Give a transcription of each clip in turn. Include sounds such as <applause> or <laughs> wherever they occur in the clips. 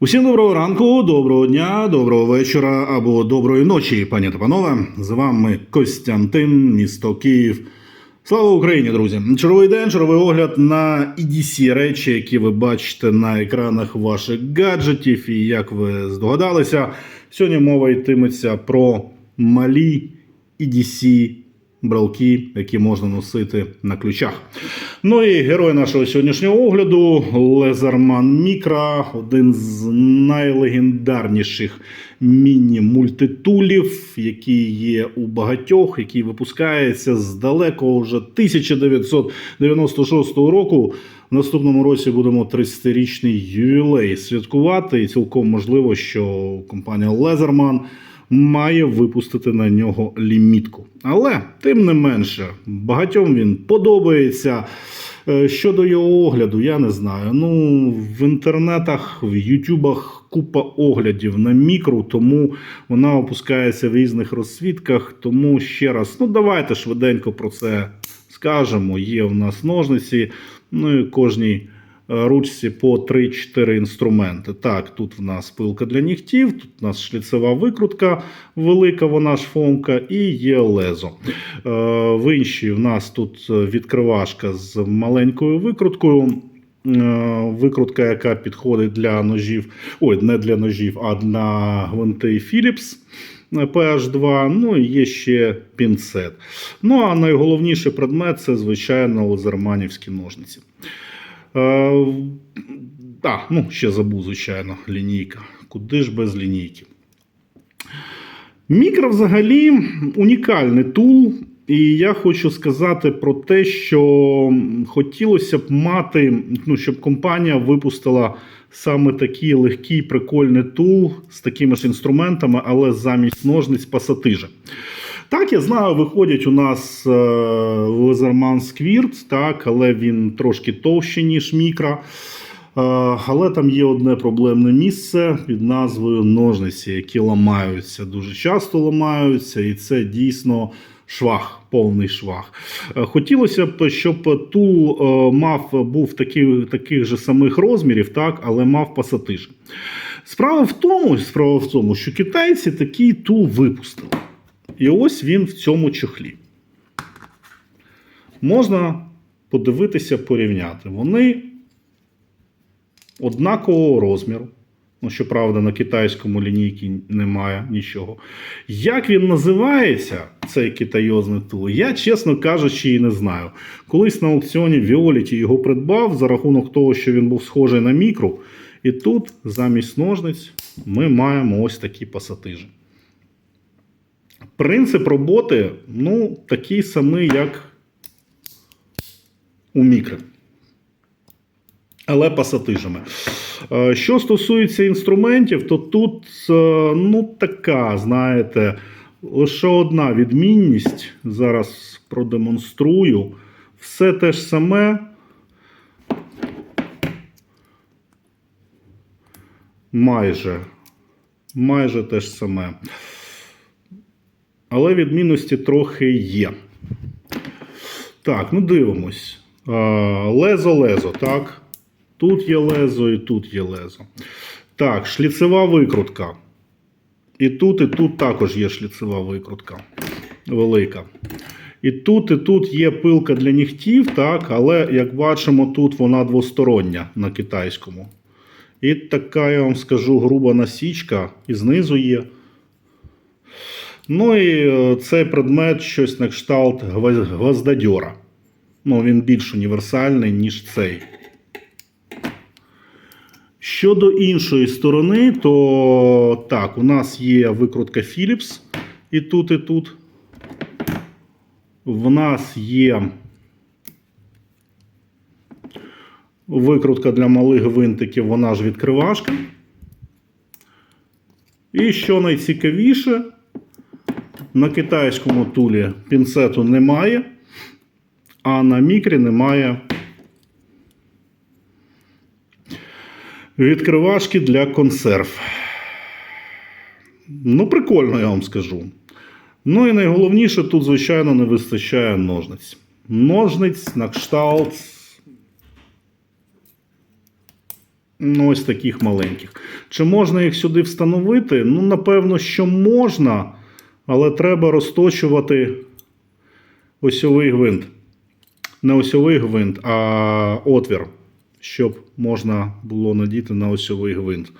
Усім доброго ранку, доброго дня, доброго вечора або доброї ночі, пані та панове. З вами Костянтин, місто Київ. Слава Україні, друзі! Черговий день, черговий огляд на EDC речі, які ви бачите на екранах ваших гаджетів. І як ви здогадалися, сьогодні мова йтиметься про малі EDC брелки, які можна носити на ключах. Ну і герой нашого сьогоднішнього огляду Лезерман Мікра, один з найлегендарніших міні-мультитулів, який є у багатьох, який випускається з далекого вже 1996 року. В наступному році будемо 30-річний ювілей святкувати, і цілком можливо, що компанія Лезерман має випустити на нього лімітку. Але тим не менше, багатьом він подобається. Е, Щодо його огляду, я не знаю. Ну, в інтернетах, в Ютубах купа оглядів на мікру, тому вона опускається в різних розсвідках. Тому ще раз, ну давайте швиденько про це скажемо. Є у нас ножниці, ну і кожній ручці по 3-4 інструменти. Так, тут в нас пилка для нігтів, тут у нас шліцева викрутка велика, вона ж фомка, і є лезо. Е, В іншій в нас тут відкривашка з маленькою викруткою. Е, Викрутка, яка підходить для ножів, ой, не для ножів, а для гвинти Philips PH2. Ну і є ще пінцет. Ну а найголовніший предмет це, звичайно, лазерманівські ножниці. Е, а, ну, ще забув, звичайно, лінійка. Куди ж без лінійки? Мікро взагалі унікальний тул. І я хочу сказати про те, що хотілося б мати, ну, щоб компанія випустила саме такий легкий прикольний тул з такими ж інструментами, але замість ножниць пасатижа. Так, я знаю, виходять у нас Laserman Squirt, так, але він трошки товщий, ніж мікро. Е, Але там є одне проблемне місце під назвою ножниці, які ламаються. Дуже часто ламаються, і це дійсно швах, повний швах. Е, Хотілося б, щоб тул е, мав був такий, таких же самих розмірів, так, але мав пасатиж. Справа в тому, справа в тому, що китайці такий тул випустили. І ось він в цьому чохлі. Можна подивитися, порівняти. Вони однакового розміру. Ну, щоправда, на китайському лінійці немає нічого. Як він називається, цей китайозний тул, я, чесно кажучи, і не знаю. Колись на аукціоні Violet його придбав за рахунок того, що він був схожий на мікру. І тут замість ножниць ми маємо ось такі пасатижі. Принцип роботи ну, такий самий, як у мікри. Але пасатижами. Е, Що стосується інструментів, то тут е, ну, така, знаєте, лише одна відмінність. Зараз продемонструю. Все те ж саме. Майже. Майже те ж саме. Але відмінності трохи є. Так, ну дивимось. Е, Лезо-лезо, так. Тут є лезо і тут є лезо. Так, шліцева викрутка. І тут, і тут також є шліцева викрутка. Велика. І тут, і тут є пилка для нігтів, так, але, як бачимо, тут вона двостороння на китайському. І така, я вам скажу, груба насічка, і знизу є. Ну і е, цей предмет щось на кшталт гвоз- гвоздодьора. Ну, він більш універсальний, ніж цей. Щодо іншої сторони, то так, у нас є викрутка Philips і тут, і тут. В нас є викрутка для малих гвинтиків, вона ж відкривашка. І що найцікавіше, на китайському тулі пінцету немає, а на мікрі немає відкривашки для консерв. Ну, прикольно, я вам скажу. Ну і найголовніше, тут, звичайно, не вистачає ножниць. Ножниць на кшталт Ну, ось таких маленьких. Чи можна їх сюди встановити? Ну, напевно, що можна, але треба розточувати осьовий гвинт. Не осьовий гвинт, а отвір, щоб можна було надіти на осьовий гвинт.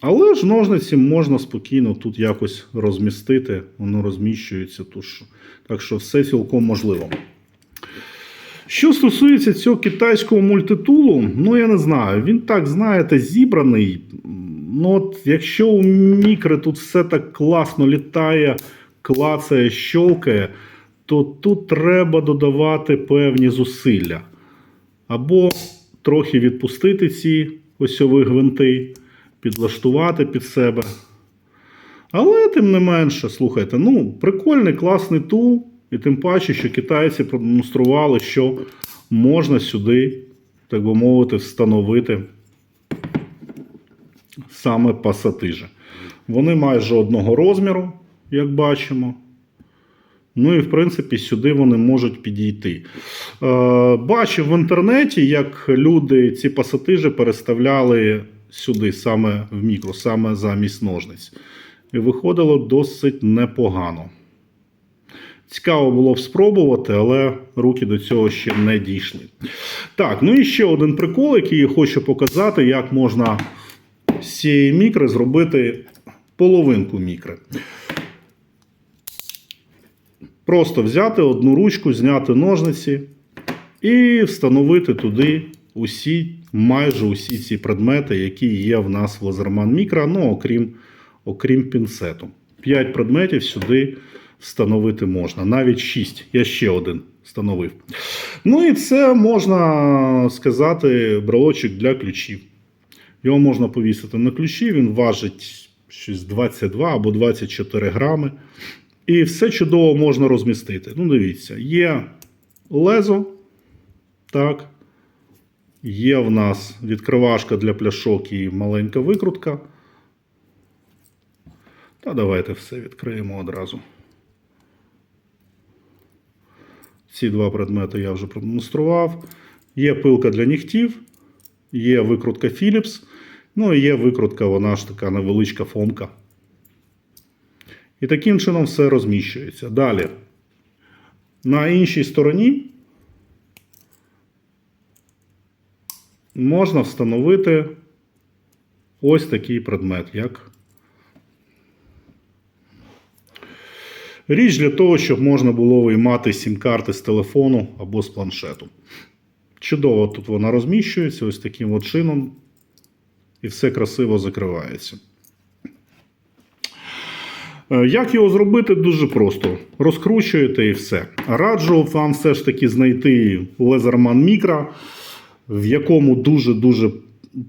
Але ж ножниці можна спокійно тут якось розмістити, воно розміщується. Тож, так що все цілком можливо. Що стосується цього китайського мультитулу, ну я не знаю, він так, знаєте, зібраний. Ну, от, якщо у мікри тут все так класно літає, клацає, щолкає, то тут треба додавати певні зусилля. Або трохи відпустити ці осьові гвинти, підлаштувати під себе. Але тим не менше, слухайте, ну, прикольний, класний тул, і тим паче, що китайці продемонстрували, що можна сюди, так би мовити, встановити саме пасатижі. Вони майже одного розміру, як бачимо. Ну і в принципі сюди вони можуть підійти. Е, бачив в інтернеті, як люди ці пасатижі переставляли сюди, саме в мікро, саме замість ножниць. І виходило досить непогано. Цікаво було б спробувати, але руки до цього ще не дійшли. Так, ну і ще один прикол, який я хочу показати, як можна з цієї мікри зробити половинку мікри. Просто взяти одну ручку, зняти ножниці і встановити туди усі, майже усі ці предмети, які є в нас в Laserman Micro, ну, окрім, окрім пінцету. 5 предметів сюди встановити можна. Навіть 6. Я ще один встановив. Ну і це можна сказати брелочок для ключів. Його можна повісити на ключі, він важить щось 22 або 24 грами. І все чудово можна розмістити. Ну, дивіться, є лезо. Так. Є в нас відкривашка для пляшок і маленька викрутка. Та давайте все відкриємо одразу. Ці два предмети я вже продемонстрував. Є пилка для нігтів, є викрутка Philips, ну і є викрутка, вона ж така невеличка фомка. І таким чином все розміщується. Далі. На іншій стороні можна встановити ось такий предмет, як річ для того, щоб можна було виймати сім-карти з телефону або з планшету. Чудово тут вона розміщується ось таким от чином, і все красиво закривається. Е, Як його зробити? Дуже просто. Розкручуєте і все. Раджу вам все ж таки знайти Laserman Micro, в якому дуже-дуже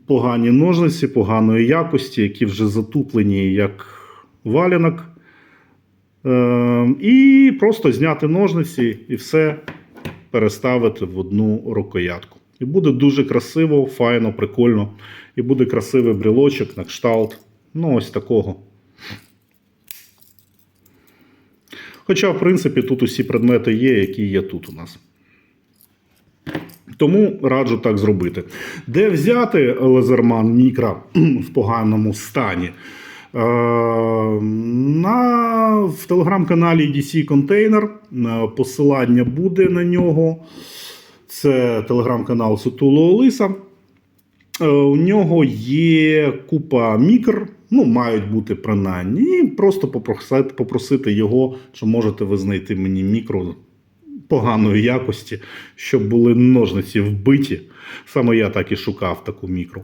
погані ножниці, поганої якості, які вже затуплені як валянок. Е, І просто зняти ножниці і все переставити в одну рукоятку. І буде дуже красиво, файно, прикольно. І буде красивий брілочок на кшталт. Ну, ось такого. Хоча, в принципі, тут усі предмети є, які є тут у нас. Тому раджу так зробити. Де взяти лазерман мікро в поганому стані? Е, На, в телеграм-каналі DC Container е, посилання буде на нього. Це телеграм-канал Сутуло Олиса. Е, У нього є купа мікр, ну, мають бути принаймні. І просто попросити, попросити його, чи можете ви знайти мені мікро поганої якості, щоб були ножниці вбиті. Саме я так і шукав таку мікро.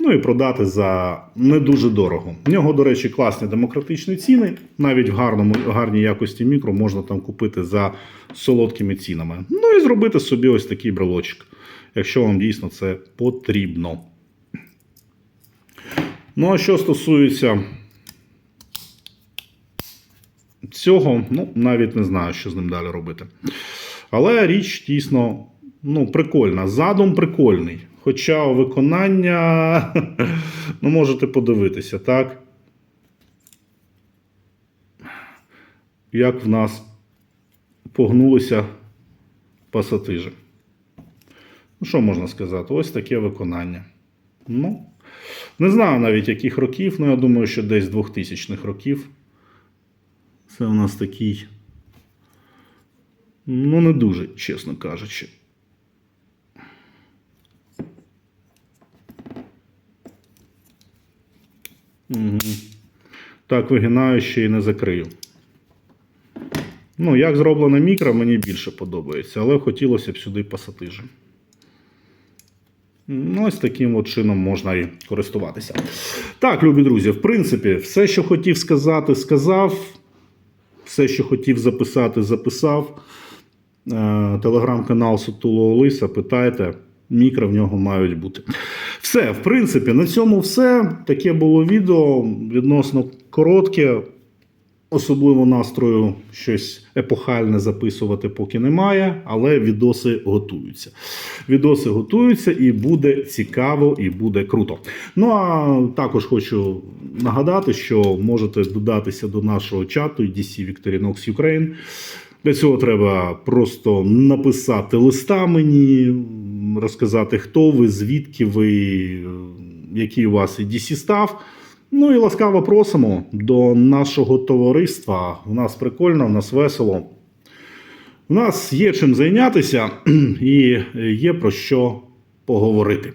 Ну і продати за не дуже дорого. У нього, до речі, класні демократичні ціни. Навіть в гарному, гарній якості мікро можна там купити за солодкими цінами. Ну і зробити собі ось такий брелочок, якщо вам дійсно це потрібно. Ну, а що стосується цього, ну, навіть не знаю, що з ним далі робити. Але річ дійсно ну, прикольна. Задум прикольний. Хоча виконання, <laughs> ну, можете подивитися, так? Як в нас погнулися пасатижі. Ну, що можна сказати? Ось таке виконання. Ну, не знаю навіть яких років, але я думаю, що десь 2000-х років. Це у нас такий. Ну, не дуже, чесно кажучи. Угу. Так, вигинаю ще й не закрию. Ну, як зроблено мікро, мені більше подобається, але хотілося б сюди пасатижі. Ну, ось таким от чином можна і користуватися. Так, любі друзі, в принципі, все, що хотів сказати, сказав. Все, що хотів записати, записав. Е, Телеграм-канал Сутулого Лиса, питайте, мікро в нього мають бути. Все, в принципі, на цьому все. Таке було відео відносно коротке. Особливо настрою щось епохальне записувати поки немає, але відоси готуються. Відоси готуються і буде цікаво, і буде круто. Ну а також хочу нагадати, що можете додатися до нашого чату DC Victorinox Ukraine. Для цього треба просто написати листа мені, розказати, хто ви, звідки ви, який у вас DC став. Ну і ласкаво просимо до нашого товариства. У нас прикольно, у нас весело. У нас є чим зайнятися <clears throat> і є про що поговорити.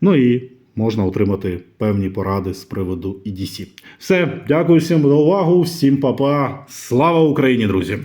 Ну і можна отримати певні поради з приводу EDC. Все, дякую всім за увагу, всім па-па. Слава Україні, друзі!